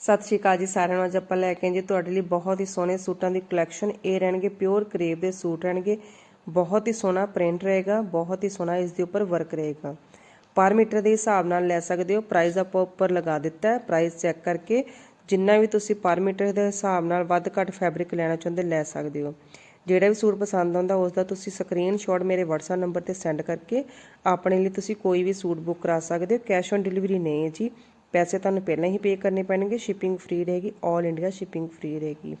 ਸਤਿ ਸ਼੍ਰੀ ਅਕਾਲ ਜੀ ਸਾਰਿਆਂ ਨੂੰ। ਅੱਜ ਆਪਾਂ ਲੈ ਕੇ ਆਏ ਜੀ ਤੁਹਾਡੇ ਲਈ ਬਹੁਤ ਹੀ ਸੋਹਣੇ ਸੂਟਾਂ ਦੀ ਕਲੈਕਸ਼ਨ ਇਹ ਰਹਿਣਗੇ ਪਿਓਰ ਕਰੇਬ ਦੇ ਸੂਟ ਰਹਿਣਗੇ। ਬਹੁਤ ਹੀ ਸੋਹਣਾ ਪ੍ਰਿੰਟ ਰਹੇਗਾ, ਬਹੁਤ ਹੀ ਸੋਹਣਾ ਇਸ ਦੇ ਉੱਪਰ ਵਰਕ ਰਹੇਗਾ। ਪਰ ਮੀਟਰ ਦੇ ਹਿਸਾਬ ਨਾਲ ਲੈ ਸਕਦੇ ਹੋ। ਪ੍ਰਾਈਸ ਆਪਾਂ ਉੱਪਰ ਲਗਾ ਦਿੱਤਾ ਹੈ। ਪ੍ਰਾਈਸ ਚੈੱਕ ਕਰਕੇ ਜਿੰਨਾ ਵੀ ਤੁਸੀਂ ਪਰ ਮੀਟਰ ਦੇ ਹਿਸਾਬ ਨਾਲ ਵੱਧ ਘੱਟ ਫੈਬਰਿਕ ਲੈਣਾ ਚਾਹੁੰਦੇ ਲੈ ਸਕਦੇ ਹੋ। ਜਿਹੜਾ ਵੀ ਸੂਟ ਪਸੰਦ ਆਉਂਦਾ ਉਸ ਦਾ ਤੁਸੀਂ ਸਕਰੀਨਸ਼ਾਟ ਮੇਰੇ WhatsApp ਨੰਬਰ ਤੇ ਸੈਂਡ ਕਰਕੇ ਆਪਣੇ ਲਈ ਤੁਸੀਂ ਕੋਈ ਵੀ ਸੂਟ ਬੁੱਕ ਕਰਾ ਸਕਦੇ ਹੋ। ਕੈਸ਼ ਔਨ ਡਿਲੀਵਰੀ ਨਹੀਂ ਹੈ ਜੀ। ਪੈਸੇ ਤੁਹਾਨੂੰ ਪਹਿਲਾਂ ਹੀ ਪੇ ਕਰਨੇ ਪੈਣਗੇ ਸ਼ਿਪਿੰਗ ਫ੍ਰੀ ਰਹੇਗੀ 올 ਇੰਡੀਆ ਸ਼ਿਪਿੰਗ ਫ੍ਰੀ ਰਹੇਗੀ।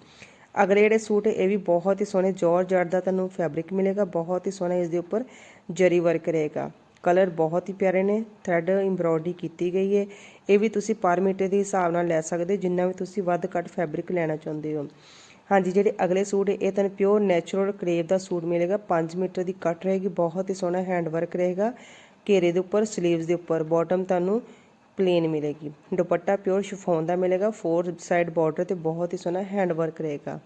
ਅਗਲੇ ਜਿਹੜੇ ਸੂਟ ਇਹ ਵੀ ਬਹੁਤ ਹੀ ਸੋਹਣੇ ਜਾਰਜਟ ਦਾ ਤੁਹਾਨੂੰ ਫੈਬਰਿਕ ਮਿਲੇਗਾ ਬਹੁਤ ਹੀ ਸੋਹਣਾ ਇਸ ਦੇ ਉੱਪਰ ਜਰੀ ਵਰਕ ਰਹੇਗਾ। ਕਲਰ ਬਹੁਤ ਹੀ ਪਿਆਰੇ ਨੇ ਥਰੈਡ ਐਮਬ੍ਰੋਇਡਰੀ ਕੀਤੀ ਗਈ ਹੈ। ਇਹ ਵੀ ਤੁਸੀਂ ਪਰ ਮੀਟਰ ਦੇ ਹਿਸਾਬ ਨਾਲ ਲੈ ਸਕਦੇ ਹੋ ਜਿੰਨਾ ਵੀ ਤੁਸੀਂ ਵੱਧ ਘੱਟ ਫੈਬਰਿਕ ਲੈਣਾ ਚਾਹੁੰਦੇ ਹੋ। ਹਾਂਜੀ ਜਿਹੜੇ ਅਗਲੇ ਸੂਟ ਹੈ, ਇਹ ਤੁਹਾਨੂੰ ਪਿਓਰ ਨੈਚੁਰਲ ਕਰੇਪ ਦਾ ਸੂਟ ਮਿਲੇਗਾ 5 ਮੀਟਰ ਦੀ ਕੱਟ ਰਹੇਗੀ ਬਹੁਤ ਹੀ ਸੋਹਣਾ ਹੈਂਡ ਵਰਕ ਰਹੇਗਾ। ਘੇਰੇ ਦੇ ਉੱਪਰ ਸਲੀਵਸ ਦੇ ਉੱਪਰ ਬਾਟਮ ਤੁਹਾਨੂੰ ਪਲੇਨ ਮਿਲੇਗੀ। ਦੁਪੱਟਾ ਪਿਓਰ ਸ਼ਿਫੋਨ ਦਾ ਮਿਲੇਗਾ। ਫੋਰ ਸਾਈਡ ਬਾਰਡਰ ਤੇ ਬਹੁਤ ਹੀ ਸੋਹਣਾ ਹੈਂਡ ਵਰਕ ਰਹੇਗਾ।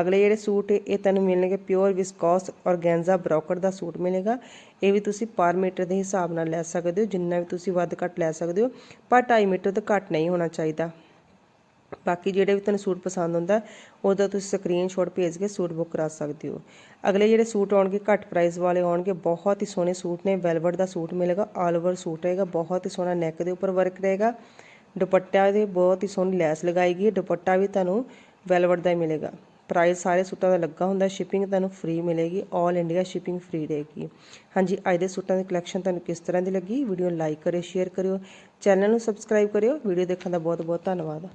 ਅਗਲੇ ਜਿਹੜੇ ਸੂਟ ਇਹ ਤੁਹਾਨੂੰ ਮਿਲਣਗੇ ਪਿਓਰ ਵਿਸਕੋਸ ਔਰਗੈਂਜ਼ਾ ਬ੍ਰੋਕਰ ਦਾ ਸੂਟ ਮਿਲੇਗਾ। ਇਹ ਵੀ ਤੁਸੀਂ ਪਰ ਮੀਟਰ ਦੇ ਹਿਸਾਬ ਨਾਲ ਲੈ ਸਕਦੇ ਹੋ। ਜਿੰਨਾ ਵੀ ਤੁਸੀਂ ਵੱਧ ਘੱਟ ਲੈ ਸਕਦੇ ਹੋ। ਪਰ 2.5 ਮੀਟਰ ਤੋਂ ਘੱਟ ਨਹੀਂ ਹੋਣਾ ਚਾਹੀਦਾ। ਬਾਕੀ ਜਿਹੜੇ ਵੀ ਤੁਹਾਨੂੰ ਸੂਟ ਪਸੰਦ ਹੁੰਦਾ, ਉਹਦਾ ਤੁਸੀਂ ਸਕਰੀਨਸ਼ਾਟ ਭੇਜ ਕੇ ਸੂਟ ਬੁੱਕ ਕਰਾ ਸਕਦੇ ਹੋ। ਅਗਲੇ ਜਿਹੜੇ ਸੂਟ ਆਉਣਗੇ, ਘੱਟ ਪ੍ਰਾਈਸ ਵਾਲੇ ਆਉਣਗੇ, ਬਹੁਤ ਹੀ ਸੋਹਣੇ ਸੂਟ ਨੇ ਵੈਲਵਟ ਦਾ ਸੂਟ ਮਿਲੇਗਾ ਆਲ ਓਵਰ ਸੂਟ ਰਹੇਗਾ, ਬਹੁਤ ਹੀ ਸੋਹਣਾ ਨੈਕ ਦੇ ਉੱਪਰ ਵਰਕ ਰਹੇਗਾ, ਦੁਪੱਟਾ ਦੇ ਬਹੁਤ ਹੀ ਸੋਹਣੀ ਲੈਸ ਲਗਾਈ ਗਈ ਹੈ, ਦੁਪੱਟਾ ਵੀ ਤੁਹਾਨੂੰ ਵੈਲਵਟ ਦਾ ਹੀ ਮਿਲੇਗਾ। ਪ੍ਰਾਈਸ ਸਾਰੇ ਸੂਟਾਂ ਦਾ ਲੱਗਾ ਹੁੰਦਾ ਸ਼ਿਪਿੰਗ ਤੁਹਾਨੂੰ ਫ੍ਰੀ ਮਿਲੇਗੀ 올 ਇੰਡੀਆ ਸ਼ਿਪਿੰਗ ਫ੍ਰੀ ਰਹੇਗੀ। ਹਾਂਜੀ, ਅੱਜ ਦੇ ਸੂਟਾਂ ਦੀ ਕਲੈਕਸ਼ਨ ਤੁਹਾਨੂੰ ਕਿਸ ਤਰ੍ਹਾਂ ਦੀ ਲੱਗੀ? ਵੀਡੀਓ ਲਾਈਕ ਕਰਿਓ ਸ਼ੇਅਰ ਕਰਿਓ ਚੈਨਲ ਨੂੰ ਸਬਸਕ੍ਰਾਈਬ ਕਰਿਓ ਵੀਡੀਓ ਦੇਖਣ ਦਾ ਬਹੁਤ ਬਹੁਤ ਧੰਨਵਾਦ।